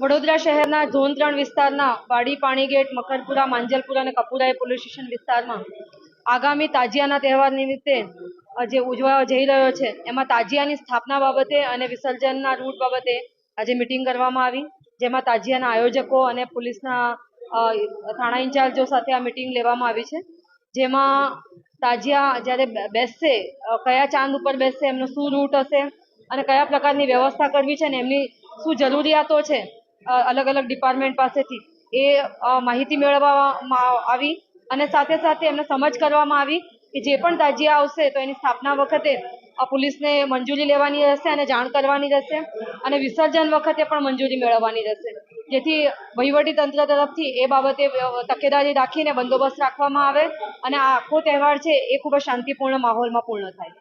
વડોદરા શહેરના ઝોન ત્રણ વિસ્તારના વાડી પાણીગેટ મકરપુરા, માંજલપુરા અને કપુરાએ પોલીસ સ્ટેશન વિસ્તારમાં આગામી તાજિયાના તહેવાર નિમિત્તે જે ઉજવવા જઈ રહ્યો છે. એમાં તાજિયાની સ્થાપના બાબતે અને વિસર્જનના રૂટ બાબતે આજે મિટિંગ કરવામાં આવી. જેમાં તાજિયાના આયોજકો અને પોલીસના થાણા ઇન્ચાર્જો સાથે આ મિટિંગ લેવામાં આવી છે. જેમાં તાજિયા જ્યારે બેસશે કયા ચાંદ ઉપર બેસશે, એમનો શું રૂટ હશે અને કયા પ્રકારની વ્યવસ્થા કરવી છે ને એમની શું જરૂરિયાતો છે અલગ અલગ ડિપાર્ટમેન્ટ પાસેથી એ માહિતી મેળવવામાં આવી અને સાથે સાથે એમને સમજ કરવામાં આવી કે જે પણ તાજિયા આવશે તો એની સ્થાપના વખતે પોલીસને મંજૂરી લેવાની રહેશે અને જાણ કરવાની રહેશે અને વિસર્જન વખતે પણ મંજૂરી મેળવવાની રહેશે. જેથી વહીવટી તંત્ર તરફથી એ બાબતે તકેદારી રાખીને બંદોબસ્ત રાખવામાં આવે અને આ આખો તહેવાર છે એ ખૂબ જ શાંતિપૂર્ણ માહોલમાં પૂર્ણ થાય.